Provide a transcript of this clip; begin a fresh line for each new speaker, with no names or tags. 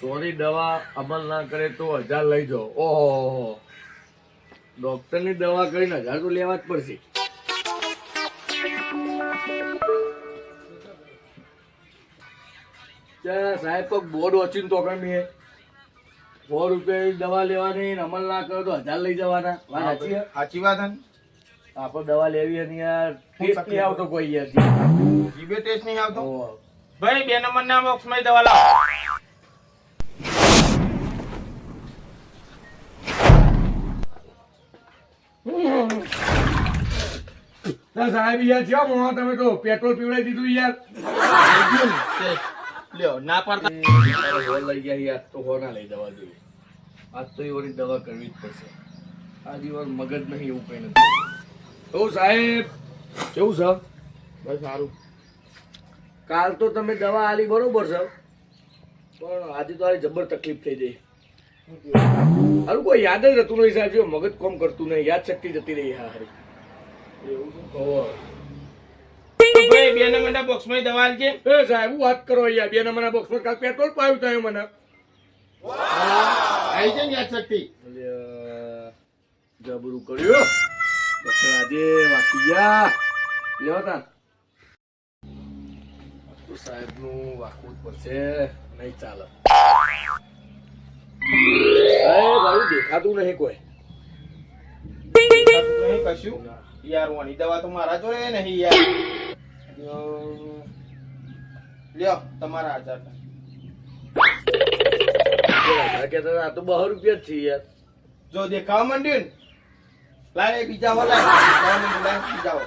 સોની દવા અમલ ના કરે તો હજાર લઈ જાઓ. ઓહો ડોક્ટરની દવા કરીને હજાર તો લેવા જ પડશે. સાહેબ તો બોર્ડ વચ્ચે તો કમી સો રૂપિયા દવા લેવાની અમલ ના કરો તો હજાર લઈ જવાના. વાત સાચી?
સાચી વાત ને?
આપણે દવા લેવી અને યાર. ટેસ્ટ નહીં આવતો કોઈ યાર.
જીભે ટેસ્ટ નહીં આવતો? ભાઈ બે નંબર ના બોક્સમાં દવા લાવો.
સાહેબ યાર જ્યાં મોહા તમે તો પેટ્રોલ પીવડાવી દીધું યાર.
લ્યો ના પડતા.
લઈ ગયા યાર તો હો ના લઈ દવા જોઈએ. આજ તો એ વળી દવા કરવી જ પડશે. આ દિવસ મગજ નહીં એવું કઈ નથી. તો સાહેબ કેવું સર
બસ સારું.
કાલ તો તમે દવા આલી બરોબર છે. પણ આજે તો આની જબર તકલીફ થઈ ગઈ. હારું કોઈ યાદ જ રહેતું નહીં સાહેબ મગજ કોમ કરતું નહીં યાદ શક્તિ જતી રહી હા હારી. એવું છે
ભાઈ બે નંબર ના બોક્સ દવા આલજે
એ સાહેબ હું વાત કરો યાર બે નંબરના બોક્સમાં કાલ પેટ્રોલ પાયું થયું મને.
આવી છે યાદ શક્તિ
જબરું કર્યું ડોક્ટર આજે વાકી ગયા. લેવા તા સાહેબનું વાકવું પડશે નહીં ચાલે. દેખાતું નહીં કોઈ.
નહીં કશું. યાર ઓની દવા તો મારા જોડે નહીં યાર લ્યો. તમારા
આ તો રૂપિયા છે યાર.
જો દેખાવા માંડ્યું ને લાય બીજા હો લાય બીજા હો